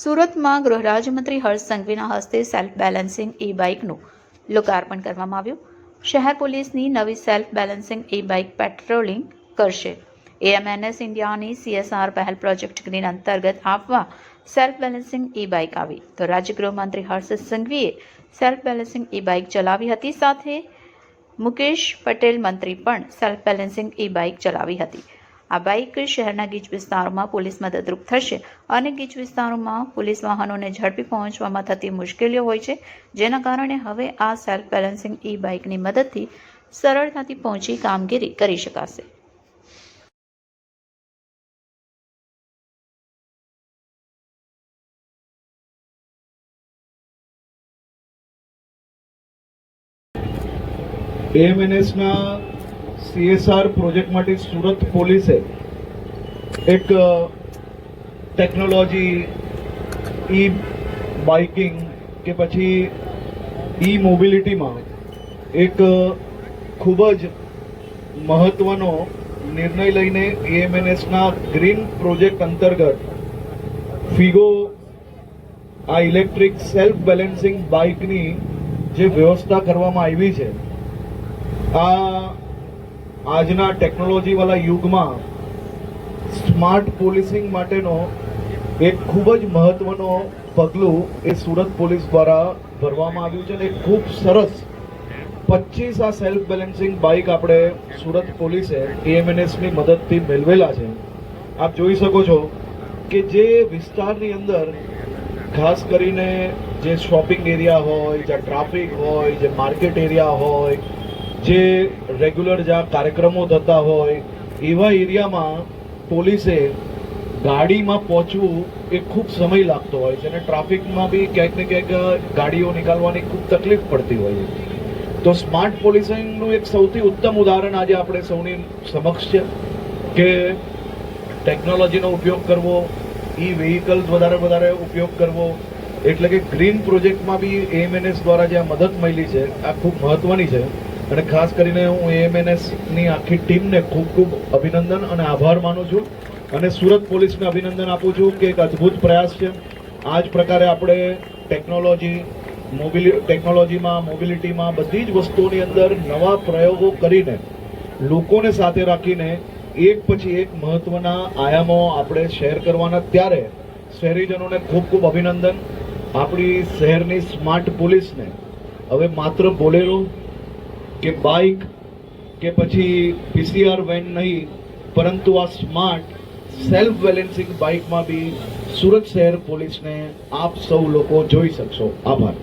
સુરતમાં ગૃહ રાજ્યમંત્રી હર્ષ સંઘવીના હસ્તે સેલ્ફ બેલેન્સિંગ ઈ બાઇકનું લોકાર્પણ કરવામાં આવ્યું. શહેર પોલીસની નવી self balancing e bike patrolling કરશે. એએમએનએસ ઇન્ડિયાની સીએસઆર પહેલ પ્રોજેક્ટ ગ્રીન અંતર્ગત આપવા સેલ્ફ બેલેન્સિંગ ઈ બાઇક આવી. તો રાજ્ય ગૃહમંત્રી હર્ષ સંઘવીએ સેલ્ફ બેલેન્સિંગ ઈ બાઇક ચલાવી હતી. સાથે મુકેશ પટેલ મંત્રી પણ સેલ્ફ બેલેન્સિંગ ઈ બાઇક ચલાવી હતી. આ બાઇક શહેરના ગીચ વિસ્તારોમાં પોલીસ મદદરૂપ થશે અને ગીચ વિસ્તારોમાં પોલીસ વાહનોને ઝડપી પહોંચવામાં થતી મુશ્કેલીઓ હોય છે, જેના કારણે હવે આ સેલ્ફ બેલેન્સિંગ ઈ બાઇકની મદદથી સરળતાથી પહોંચી કામગીરી કરી શકાશે. એએમએનએસના સીએસઆર પ્રોજેક્ટ માટે સુરત પોલીસે એક ટેકનોલોજી ઈ બાઇકિંગ કે પછી ઈ મોબિલિટીમાં એક ખૂબ જ મહત્વનો નિર્ણય લઈને એએમએનએસના ગ્રીન પ્રોજેક્ટ અંતર્ગત ફિગો, આ ઇલેક્ટ્રિક સેલ્ફ બેલેન્સિંગ બાઇકની જે વ્યવસ્થા કરવામાં આવી છે, આ આજના ટેકનોલોજીવાળા યુગમાં સ્માર્ટ પોલીસિંગ માટેનો એક ખૂબ જ મહત્વનો પગલું એ સુરત પોલીસ દ્વારા ભરવામાં આવ્યું છે અને ખૂબ સરસ પચીસ આ સેલ્ફ બેલેન્સિંગ બાઇક આપણે સુરત પોલીસે એએમએનએસની મદદથી મેળવેલા છે. આપ જોઈ શકો છો કે જે વિસ્તારની અંદર ખાસ કરીને જે શોપિંગ એરિયા હોય, જ્યાં ટ્રાફિક હોય, જે માર્કેટ એરિયા હોય જે રેગ્યુલર જ્યાં કાર્યક્રમો થતા હોય, એવા એરિયામાં પોલીસે ગાડીમાં પહોંચવું એ ખૂબ સમય લાગતો હોય છે અને ટ્રાફિકમાં બી ક્યાંક ને ક્યાંક ગાડીઓ નીકાળવાની ખૂબ તકલીફ પડતી હોય છે. તો સ્માર્ટ પોલીસિંગનું એક સૌથી ઉત્તમ ઉદાહરણ આજે આપણે સૌની સમક્ષ છે કે ટેકનોલોજીનો ઉપયોગ કરવો, ઈ વેહિકલ્સ વધારે વધારે ઉપયોગ કરવો, એટલે કે ગ્રીન પ્રોજેક્ટમાં બી એએમએનએસ દ્વારા જે આ મદદ મળી છે, આ ખૂબ મહત્વની છે. અને ખાસ કરીને હું એએમએનએસની આખી ટીમને ખૂબ ખૂબ અભિનંદન અને આભાર માનું છું અને સુરત પોલીસને અભિનંદન આપું છું કે એક અદ્ભુત પ્રયાસ છે. આ જ પ્રકારે આપણે ટેકનોલોજી, મોબિલિ, ટેકનોલોજીમાં, મોબિલિટીમાં બધી જ વસ્તુઓની અંદર નવા પ્રયોગો કરીને લોકોને સાથે રાખીને એક પછી એક મહત્વના આયામો આપણે શેર કરવાના. ત્યારે શહેરીજનોને ખૂબ ખૂબ અભિનંદન. આપણી શહેરની સ્માર્ટ પોલીસને હવે માત્ર બોલેરો કે બાઇક કે પછી પીસીઆર વેન નહીં, પરંતુ આ સ્માર્ટ સેલ્ફ બેલેન્સિંગ બાઇકમાં બી સુરત શહેર પોલીસને આપ સૌ લોકો જોઈ શકશો. આભાર.